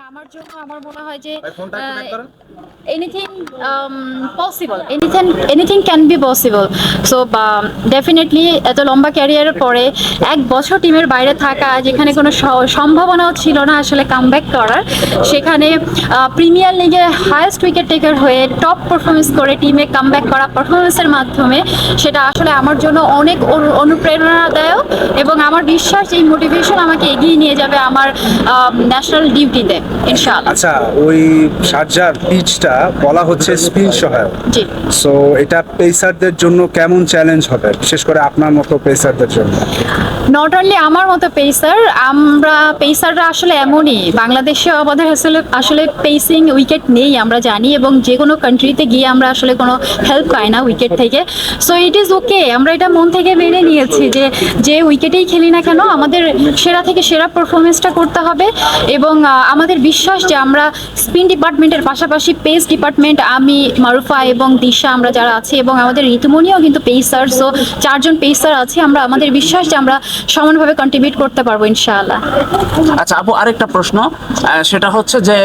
আমার জন্য আমার মনে হয় যে anything possible anything anything can be possible so definitely এত লম্বা ক্যারিয়ারের পরে এক বছর টিমের বাইরে থাকা যেখানে কোনো সম্ভাবনাও ছিল না আসলে কামব্যাক করার সেখানে প্রিমিয়ার লিগে হায়েস্ট উইকেট টেকার হয়ে টপ পারফরমেন্স করে টিমে কামব্যাক করা পারফরমেন্সের মাধ্যমে সেটা আসলে আমার জন্য অনেক অনু- অনুপ্রেরণাদায়ক এবং আমার বিশ্বাস এই মোটিভেশন আমাকে এগিয়ে নিয়ে যাবে আমার ন্যাশনাল ডিউটিতে ইনশাআল্লাহ। আচ্ছা ওই শারজার পিচটা বলা হচ্ছে স্পিন সহায়ক। জি। সো এটা পেসারদের জন্য কেমন চ্যালেঞ্জ হবে? বিশেষ করে আপনার মতো পেসারদের জন্য। নট অনলি আমার মতো পেসার আমরা পেসাররা আসলে এমনই। বাংলাদেশে আমাদের আসলে আসলে পেসিং উইকেট নেই আমরা জানি এবং যে কোনো কান্ট্রিতে গিয়ে আমরা আসলে কোনো হেল্প পাই না উইকেট থেকে। সো ইট ইজ ওকে আমরা এটা মন থেকে মেনে নিয়েছি যে যে উইকেটেই খেলি না কেন, আমাদের সেরা থেকে সেরা পারফরমেন্সটা করতে হবে এবং আমাদের বিশ্বাস যে আমরা স্পিন ডিপার্টমেন্টের পাশাপাশি পেস ডিপার্টমেন্ট আমি, মারুফা এবং দিশা আমরা যারা আছি এবং আমাদের ঋতুমণিও কিন্তু পেসার সো চারজন পেসার আছে, আমরা, আমাদের বিশ্বাস যে আমরা সমানভাবে কন্ট্রিবিউট করতে পারব ইনশাআল্লাহ। আচ্ছা আপু আরেকটা প্রশ্ন সেটা হচ্ছে যে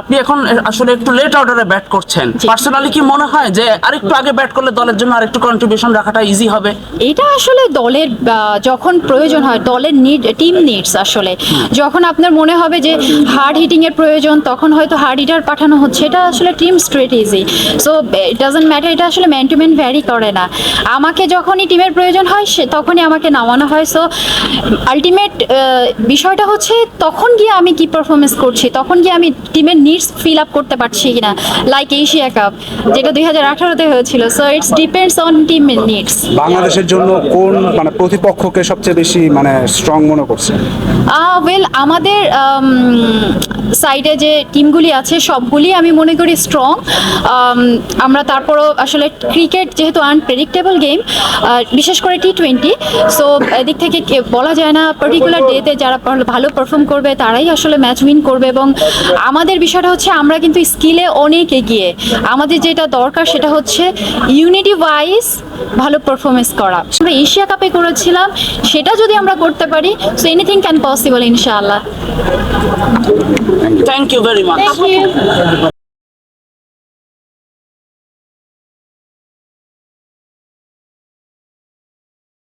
আপনি এখন আসলে একটু লেট অর্ডারে ব্যাট করছেন। পার্সোনালি কি মনে হয় যে আরেকটু আগে ব্যাট করলে দলের জন্য আরেকটু কন্ট্রিবিউশন রাখাটা ইজি হবে? এটা আসলে দলের যখন প্রয়োজন হয় দলের নিড টিম নিডস আসলে। যখন আপনার মনে হবে যে হার্ড হিটিং এর প্রয়োজন তখন হয়তো হার্ড হিটার পাঠানো হচ্ছে। এটা আসলে team strategy so it doesn't matter এটা আসলে ম্যান টু ম্যান ভ্যারি করে না। আমাকে যখনই টিমের প্রয়োজন হয় সে তখনই আমাকে নামানো হয়। সো আলটিমেট বিষয়টা হচ্ছে তখন গিয়ে আমি কি পারফরমেন্স করছি? তখন গিয়ে আমি টিমের নিডস ফিল আপ করতে পারছি কিনা? লাইক এশিয়া কাপ যেটা দুই হাজার আঠারোতে হয়েছিল। So it's depends on team needs বাংলাদেশের জন্য কোন মানে প্রতিপক্ষকে সবচেয়ে বেশি মানে স্ট্রং মনে করছে? ওয়েল আমাদের সাইডে যে টিমগুলি আছে সবগুলি আমি মনে করি স্ট্রং আমরা তারপরও আসলে ক্রিকেট যেহেতু আনপ্রেডিক্টেবল গেম বিশেষ করে টি টোয়েন্টি সো এদিক থেকে কে- বলা যায় না পার্টিকুলার ডেতে যারা ভালো- পারফর্ম করবে তারাই আসলে ম্যাচ উইন করবে এবং আমাদের বিষয়টা হচ্ছে আমরা কিন্তু স্কিলে অনেক এগিয়ে। আমাদের যেটা দরকার সেটা হচ্ছে ইউনিটি ওয়াইজ ভালো পারফরমেন্স করা। আমরা এশিয়া কাপে করেছিলাম সেটা যদি আমরা করতে পারি সো এনিথিং ক্যান পসিবল ইনশাআল্লাহ। Thank you very much